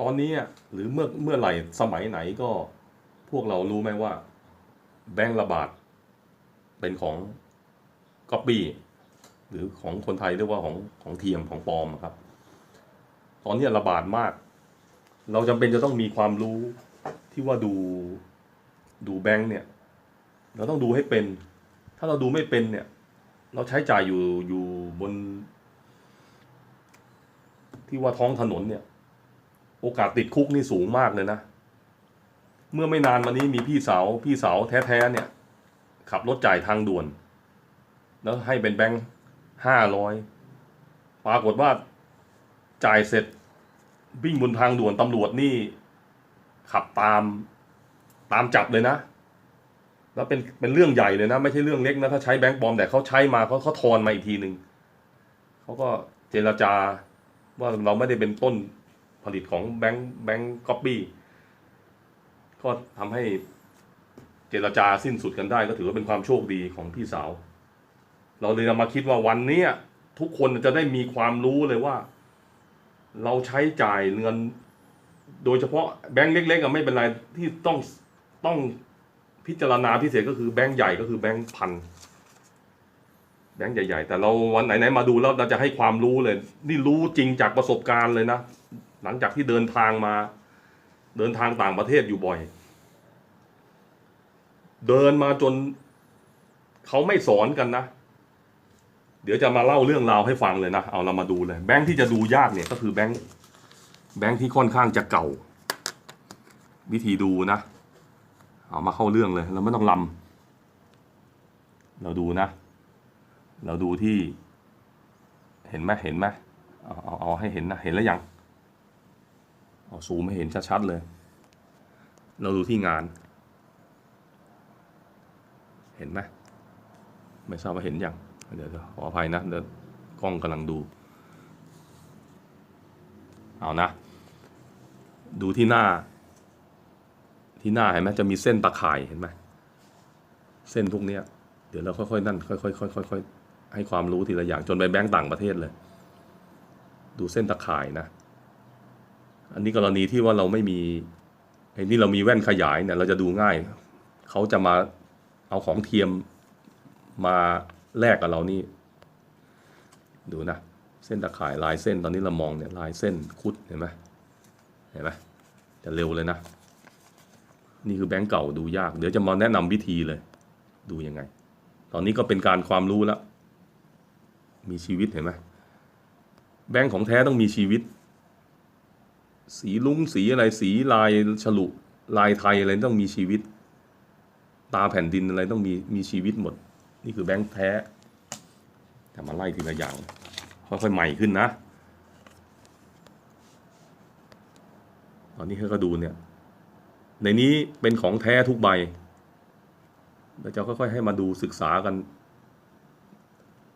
ตอนนี้หรือเมื่อเมื่อไหร่สมัยไหนก็พวกเรารู้ไหมว่า แบงก์ระบาด เป็นของก๊อปปี้หรือของคนไทยเรียกว่าของของเทียมของปลอมครับ ตอนนี้ระบาดมาก เราจำเป็นจะต้องมีความรู้ที่ว่าดูดูแบงก์เนี่ย เราต้องดูให้เป็น ถ้าเราดูไม่เป็นเนี่ย เราใช้จ่ายอยู่อยู่บน ที่ว่าท้องถนนเนี่ย โอกาสติดคุกนี่สูงมากเลยนะ เมื่อไม่นานมานี้มีพี่สาวพี่สาวแท้ๆเนี่ย ขับรถจ่ายทางด่วน แล้วให้เป็นแบงค์ห้าร้อยปรากฏว่าจ่ายเสร็จวิ่งบนทางด่วนตำรวจนี่ ขับตามตามจับเลยนะ แล้วเป็นเป็นเรื่องใหญ่เลยนะ ไม่ใช่เรื่องเล็กนะ ถ้าใช้แบงค์ปลอมแต่เขาใช้มาเขาเขาทอนมาอีกทีหนึ่งเขาก็เจรจาว่าเราไม่ได้เป็นต้น ผลิตของแบงค์แบงค์ก๊อปปี้ก็ทำให้เจรจาสิ้นสุดกันได้ก็ถือว่าเป็นความโชคดีของพี่สาว เราเลยนำมาคิดว่าวันเนี้ยทุกคนจะได้มีความรู้เลยว่า เราใช้จ่ายเงิน โดยเฉพาะแบงค์เล็กๆก็ไม่เป็นไรที่ต้องต้องพิจารณาพิเศษก็คือแบงค์ใหญ่ก็คือแบงค์พันแบงค์ใหญ่ๆ แต่เราวันไหนๆมาดูแล้วเราจะให้ความรู้เลย นี่รู้จริงจากประสบการณ์เลยนะ หลังจากที่เดินทางมา เดินทางต่างประเทศอยู่บ่อย เดินมาจนเขาไม่สอนกันนะ เดี๋ยวจะมาเล่าเรื่องราวให้ฟังเลยนะ เอาเรามาดูเลย แบงค์ที่จะดูยากเนี่ยก็คือแบงค์แบงค์ที่ค่อนข้างจะเก่า วิธีดูนะ เอามาเข้าเรื่องเลยเราไม่ต้องลำเราดูนะ เราดูที่ เห็นไหมเห็นไหมเอาเอาเอาให้เห็นนะ เห็นแล้วยัง เอาซูมให้เห็นชัดๆเลย เราดูที่งาน เห็นไหมไม่ทราบว่าเห็นยังเดี๋ยวขออภัยนะเดี๋ยวกล้องกำลังดู เอานะ ดูที่หน้า ที่หน้าเห็นไหมจะมีเส้นตะข่ายเห็นไหมเส้นพวกเนี้ย เดี๋ยวเราค่อยๆนั่นค่อยๆค่อยๆค่อยๆให้ความรู้ทีละอย่างจนไปแบงก์ต่างประเทศเลย ดูเส้นตะข่ายนะ อันนี้กรณีที่ว่าเราไม่มีไอ้นี่เรามีแว่นขยายเนี่ย เราจะดูง่าย เขาจะมาเอาของเทียมมาแลกกับเรานี่ ดูนะ เส้นตะข่ายลายเส้นตอนนี้เรามองเนี่ยลายเส้นคุดเห็นไหมเห็นไหมจะเร็วเลยนะ นี่คือแบงก์เก่าดูยาก เดี๋ยวจะมาแนะนำวิธีเลย ดูยังไง ตอนนี้ก็เป็นการความรู้แล้ว มีชีวิตเห็นไหมแบงก์ของแท้ต้องมีชีวิต สีลุ้งสีอะไรสีลายฉลุลายไทยอะไรต้องมีชีวิต ตาแผ่นดินอะไรต้องมีมีชีวิตหมด นี่คือแบงค์แท้ แต่มาไล่ทีละอย่าง ค่อยๆใหม่ขึ้นนะ ตอนนี้เขาก็ดูเนี่ย ในนี้เป็นของแท้ทุกใบเราจะค่อยๆให้มาดูศึกษากัน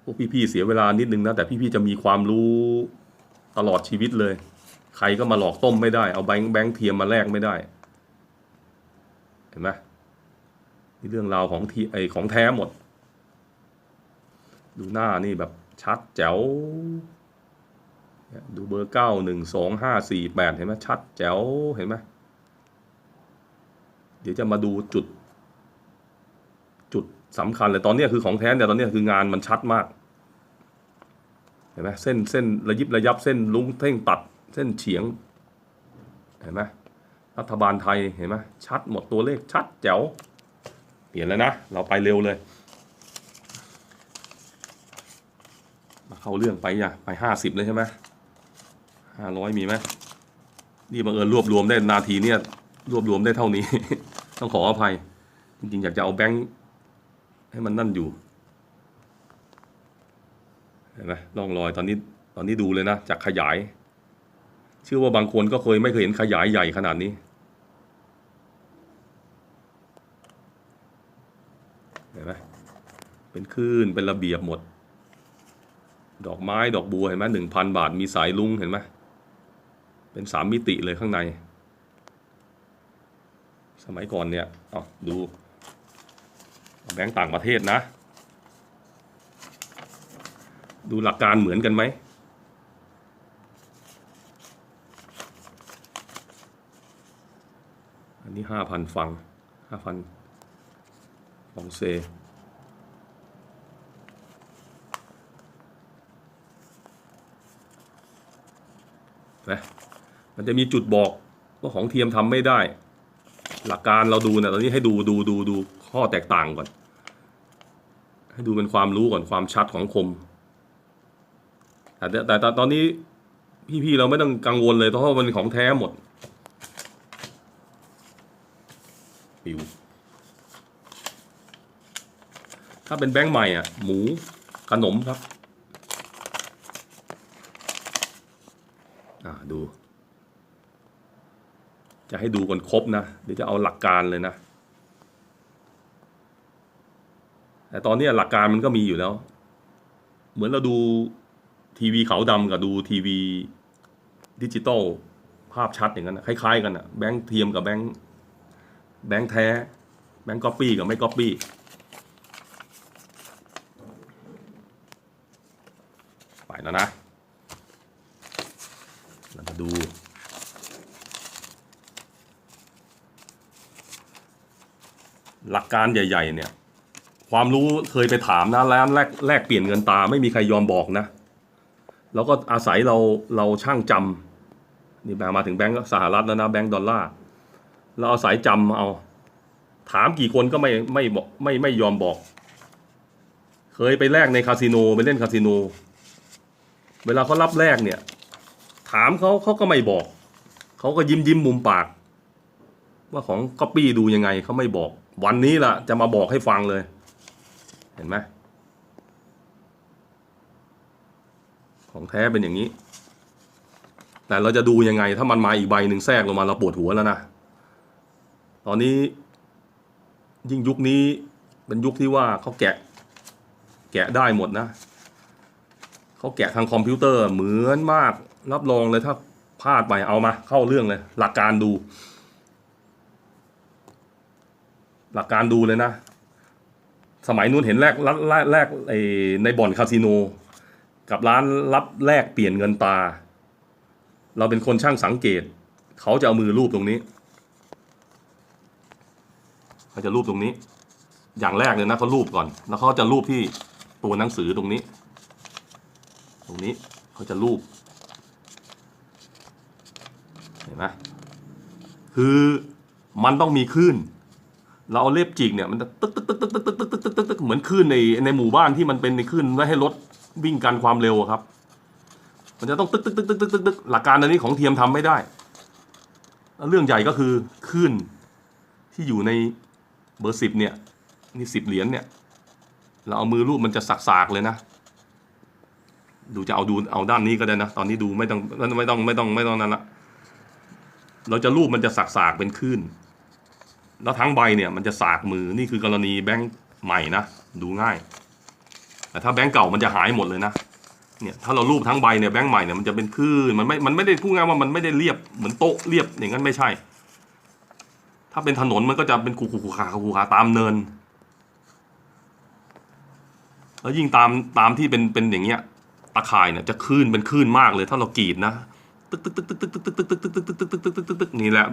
พวกพี่ๆเสียเวลานิดนึงนะ แต่พี่ๆจะมีความรู้ตลอดชีวิตเลย ใครก็มาหลอกต้มไม่ได้ เอาแบงค์แบงค์เทียมมาแลกไม่ได้ เห็นไหมนี่เรื่องราวของทีไอของแท้หมด ดูหน้านี่แบบชัดแจ๋วเนี่ยดูเบอร์เก้าหนึ่งสองห้าสี่แปดเห็นไหมชัดแจ๋วเห็นไหมเดี๋ยวจะมาดูจุด จุดสำคัญเลยตอนนี้คือของแท้แต่ตอนนี้คืองานมันชัดมาก เห็นไหมเส้นเส้นระยิบระยับเส้นลุงเท่งตัด เส้นเฉียง เห็นไหมรัฐบาลไทยเห็นไหมชัดหมดตัวเลขชัดแจ๋ว เปลี่ยนแล้วนะ เราไปเร็วเลย มาเข้าเรื่องไปอะไปห้าสิบเลยใช่ไหมห้าร้อยมีไหมนี่บังเอิญรวบรวมได้นาทีเนี่ยรวบรวมได้เท่านี้ ต้องขออภัย จริงๆ อยากจะเอาแบงค์ให้มันนั่นอยู่เห็นไหมร่องรอยตอนนี้ตอนนี้ดูเลยนะจากขยาย เชื่อว่าบางคนก็เคยไม่เคยเห็นขยายใหญ่ขนาดนี้ เห็นไหมเป็นคลื่นเป็นระเบียบหมด ดอกไม้ดอกบัวเห็นไหมหนึ่งพันบาทมีสายลุงเห็นไหมเป็นสามมิติเลยข้างใน สมัยก่อนเนี่ยเอาดู แบงก์ต่างประเทศนะ ดูหลักการเหมือนกันไหม นนี้ห้าพันฟังห้าพันฟองเซนะมันจะมีจุดบอกว่าของเทียมทำไม่ได้ หลักการเราดูเนี่ยตอนนี้ให้ดูดูดูดูข้อแตกต่างก่อน ให้ดูเป็นความรู้ก่อนความชัดของคม แต่แต่แตแต่ตอนนี้พี่ๆเราไม่ต้องกังวลเลยเพราะว่ามันของแท้หมด ปิว ถ้าเป็นแบงค์ใหม่อะ หมูขนมครับ อ่าดู จะให้ดูกันครบนะ เดี๋ยวจะเอาหลักการเลยนะ แต่ตอนนี้หลักการมันก็มีอยู่แล้ว เหมือนเราดูทีวีขาวดำกับดูทีวีดิจิตอลภาพชัดอย่างนั้นคล้าย ๆ กันอะแบงค์เทียมกับแบงค์ แบงค์แท้ แบงค์ก๊อปปี้กับไม่ก๊อปปี้ไปแล้วนะ เรามาดู หลักการใหญ่ๆเนี่ย ความรู้เคยไปถามนะร้านแลกแลกเปลี่ยนเงินตาไม่มีใครยอมบอกนะ แล้วก็อาศัยเราเราช่างจำนี่แบงมาถึงแบงก์สหรัฐแล้วนะแบงก์ดอลลาร์ เราเอาศัยจำเอา ถามกี่คนก็ไม่ไม่บอกไม่ไม่ยอมบอก เคยไปแลกในคาสิโนไปเล่นคาสิโน เวลาเขารับแลกเนี่ย ถามเขาเขาก็ไม่บอก เขาก็ยิ้มยิ้มมุมปาก ว่าของก๊อปปี้ดูยังไงเขาไม่บอก วันนี้ล่ะ จะมาบอกให้ฟังเลย เห็นไหมของแท้เป็นอย่างนี้ แต่เราจะดูยังไง ถ้ามันมาอีกใบหนึ่งแทรกลงมาเราปวดหัวแล้วนะ ตอนนี้ยิ่งยุคนี้เป็นยุคที่ว่าเขาแกะ แกะได้หมดนะเขาแกะทางคอมพิวเตอร์เหมือนมากรับรองเลยถ้าพลาดไปเอามา เข้าเรื่องเลย หลักการดู หลักการดูเลยนะ สมัยนู้นเห็นแรกแรกแรกแรกในบ่อนคาสิโน กับร้านรับแลกเปลี่ยนเงินตา เราเป็นคนช่างสังเกต เขาจะเอามือรูปตรงนี้ เขาจะรูปตรงนี้ อย่างแรกเลยนะเขารูปก่อน แล้วเขาจะรูปที่ตัวหนังสือตรงนี้ ตรงนี้เขาจะรูปเห็นไหมคือมันต้องมีคลื่นเราเอาเล็บจิกเนี่ยมันจะตึกตึกตึกตึกตึกตึกตึกตึกตึกตึกเหมือนคลื่นในในหมู่บ้านที่มันเป็นในคลื่นไว้ให้รถวิ่งกันความเร็วครับ มันจะต้องตึกตึกตึกตึกตึกตึกตึกหลักการอันนี้ของเทียมทำไม่ได้แล้วเรื่องใหญ่ก็คือคลื่นที่อยู่ใน เบอร์สิบเนี่ยนี่สิบเหรียญเนี่ย เราเอามือรูปมันจะสักๆเลยนะ ดูจะเอาดูเอาด้านนี้ก็ได้นะ ตอนนี้ดูไม่ต้องไม่ต้องไม่ต้องไม่ต้องนั้นละเราจะรูปมันจะสักๆเป็นคลื่นแล้วทั้งใบเนี่ยมันจะสากมือนี่คือกรณีแบงค์ใหม่นะ ดูง่าย แต่ถ้าแบงค์เก่ามันจะหายหมดเลยนะเนี่ยถ้าเรารูปทั้งใบเนี่ยแบงค์ใหม่เนี่ยมันจะเป็นคลื่นมันไม่มันไม่ได้พูดง่ายว่ามันไม่ได้เรียบเหมือนโต๊ะเรียบอย่างนั้นไม่ใช่ ถ้าเป็นถนนมันก็จะเป็นคูคูคูขาคูขาตามเนิน แล้วยิ่งตามตามที่เป็นเป็นอย่างเงี้ย ตะข่ายเนี่ยจะคลื่นเป็นคลื่นมากเลย ถ้าเรากรีดนะตึกตึกตึกตึกตึกตึกตึกตึกตึกตึกตึกตึกตึกตึกตึกตึกนี่แหละ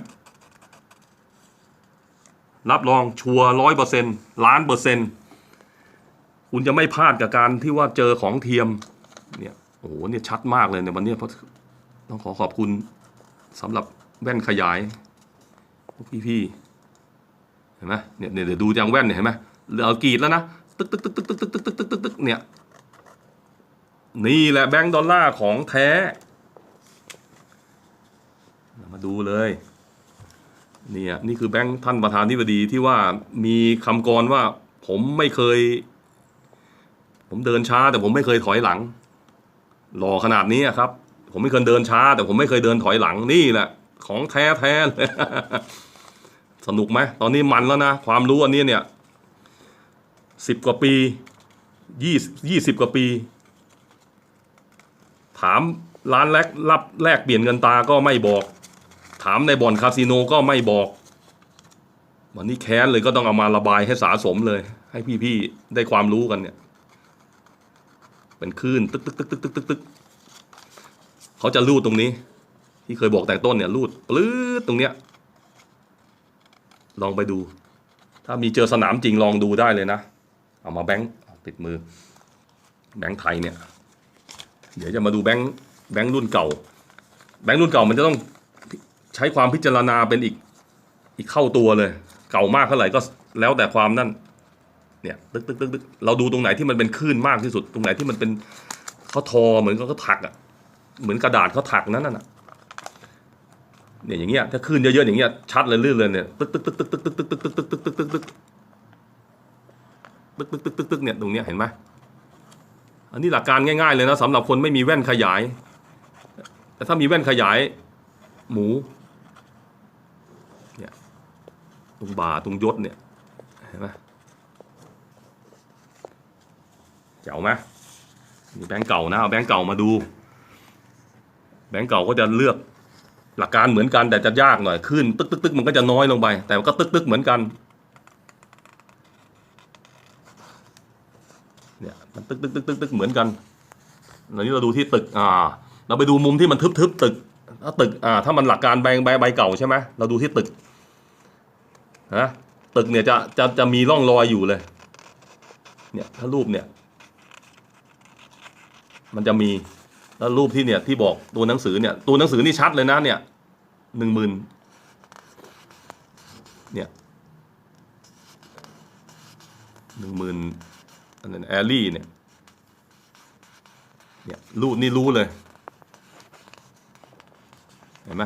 รับรองชัวร้อยเปอร์เซ็นล้านเปอร์เซ็นคุณจะไม่พลาดกับการที่ว่าเจอของเทียม เนี่ยโอ้โหเนี่ยชัดมากเลยในวันนี้เพราะต้องขอขอบคุณสำหรับแว่นขยาย พวกพี่ๆเห็นไหมเนี่ยเดี๋ยวดูจากแว่นเนี่ยเห็นไหมเรากรีดแล้วนะตึกตึกตึกตึกตึกตึกตึกตึกตึกตึกเนี่ยนี่แหละแบงก์ดอลลาร์ของแท้ มาดูเลยเนี่ยนี่คือแบงค์ท่านประธานที่บดีที่ว่ามีคำกรว่า ผมไม่เคย ผมเดินช้า แต่ผมไม่เคยถอยหลัง หล่อขนาดนี้ครับ ผมไม่เคยเดินช้า แต่ผมไม่เคยเดินถอยหลังนี่แหละ ของแท้แท้เลย สนุกไหมตอนนี้มันแล้วนะ ความรู้อันนี้เนี่ยสิบกว่าปียี่ยี่สิบกว่าปี ถามร้านแลกรับแลกเปลี่ยนเงินตาก็ไม่บอก ถามในบ่อนคาสิโนก็ไม่บอกวันนี้แค้นเลยก็ต้องเอามาระบายให้สาสมเลย ให้พี่ๆได้ความรู้กันเนี่ย เป็นคลื่นตึกตึกตึกตึกตึกตึกตึกเขาจะรูดตรงนี้ ที่เคยบอกแต่ต้นเนี่ยรูดปลื้ดตรงเนี้ย ลองไปดู ถ้ามีเจอสนามจริงลองดูได้เลยนะ เอามาแบงค์ติดมือ แบงค์ไทยเนี่ย เดี๋ยวจะมาดูแบงค์แบงค์รุ่นเก่า แบงค์รุ่นเก่ามันจะต้องใช้ความพิจารณาเป็นอีกอีกเข้าตัวเลย เก่ามากเท่าไหร่ก็แล้วแต่ความนั่น เนี่ยตึกตึกตึกตึกเราดูตรงไหนที่มันเป็นคลื่นมากที่สุด ตรงไหนที่มันเป็นเขาทอเหมือนเขาถักอะ เหมือนกระดาษเขาถักนั้นน่ะ เนี่ยอย่างเงี้ยถ้าคลื่นเยอะๆอย่างเงี้ยชัดเลยลื่นเลยเนี่ยตึ๊กตึ๊กตึ๊กตึ๊กตึ๊กตึ๊กตึ๊กตึ๊กตึ๊กตึ๊กตึ๊กตึ๊กตึ๊กตึกตึกตึกตึกตึกตึกเนี่ยตรงเนี้ยเห็นไหมอันนี้หลักการง่ายๆเลยนะสำหรับคนไม่มีแว่นขยายแต่ถ้ามีแว่นขยายหมูเนี่ยตรงบ่าตรงยศเนี่ยเห็นไหมเจ๋วไหมนี่แบงก์เก่านะเอาแบงก์เก่ามาดูแบงก์เก่าก็จะเลือก หลักการเหมือนกันแต่จะยากหน่อยขึ้นตึกตึกตึกมันก็จะน้อยลงไป แต่มันก็ตึกตึกเหมือนกันเนี่ยมันตึกตึกตึกตึกตึกเหมือนกันอันนี้เราดูที่ตึกอ่า เราไปดูมุมที่มันทึบทึบตึกถ้าตึกอ่าถ้ามันหลักการใบใบใบเก่าใช่ไหมเราดูที่ตึกนะตึกเนี่ยจะจะจะมีร่องรอยอยู่เลย เนี่ยถ้ารูปเนี่ย มันจะมี แล้วรูปที่เนี่ยที่บอกตัวหนังสือเนี่ย ตัวหนังสือนี่ชัดเลยนะเนี่ยหนึ่งหมื่นเนี่ยหนึ่งหมื่นอันนั้นแอลลี่เนี่ยเนี่ยรูปนี่รู้เลย เห็นไหม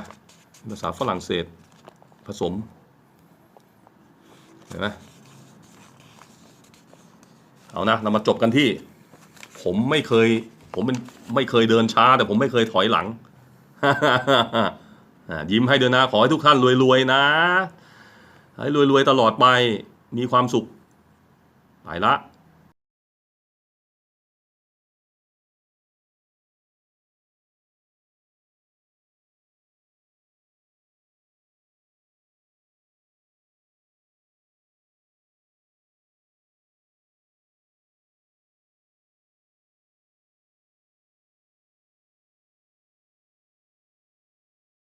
ภาษาฝรั่งเศสผสม เห็นไหมเอานะ เรามาจบกันที่ ผมไม่เคย ผมเป็นไม่เคยเดินช้า แต่ผมไม่เคยถอยหลังยิ้มให้ด้วยนะ ขอให้ทุกท่านรวยๆนะ ให้รวยๆตลอดไป มีความสุข ไปละ